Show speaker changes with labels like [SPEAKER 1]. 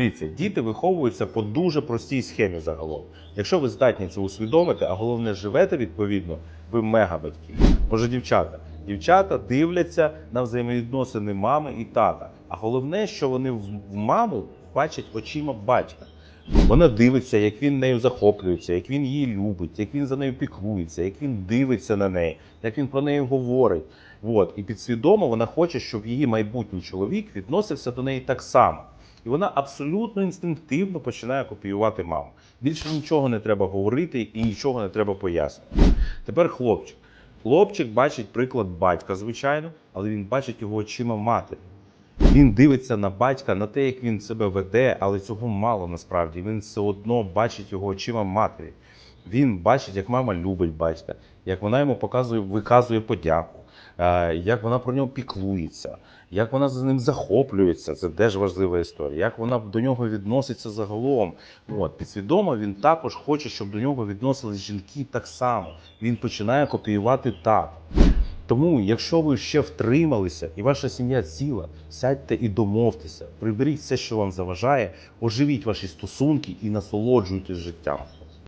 [SPEAKER 1] Дивіться, діти виховуються по дуже простій схемі загалом. Якщо ви здатні це усвідомити, а головне живете відповідно, ви мега батьки. Може, дівчата. Дівчата дивляться на взаємовідносини мами і тата. А головне, що вони в маму бачать очима батька. Вона дивиться, як він нею захоплюється, як він її любить, як він за нею піклується, як він дивиться на неї, як він про неї говорить. От. І підсвідомо вона хоче, щоб її майбутній чоловік відносився до неї так само. І вона абсолютно інстинктивно починає копіювати маму. Більше нічого не треба говорити і нічого не треба пояснювати. Тепер хлопчик. Хлопчик бачить приклад батька, звичайно, але він бачить його очима матері. Він дивиться на батька, на те, як він себе веде, але цього мало насправді. Він все одно бачить його очима матері. Він бачить, як мама любить батька, як вона йому показує, виказує подяку, як вона про нього піклується, як вона за ним захоплюється. Це теж важлива історія. Як вона до нього відноситься загалом. От підсвідомо він також хоче, щоб до нього відносились жінки так само. Він починає копіювати так. Тому, якщо ви ще втрималися і ваша сім'я ціла, сядьте і домовтеся, приберіть все, що вам заважає, оживіть ваші стосунки і насолоджуйтесь життям.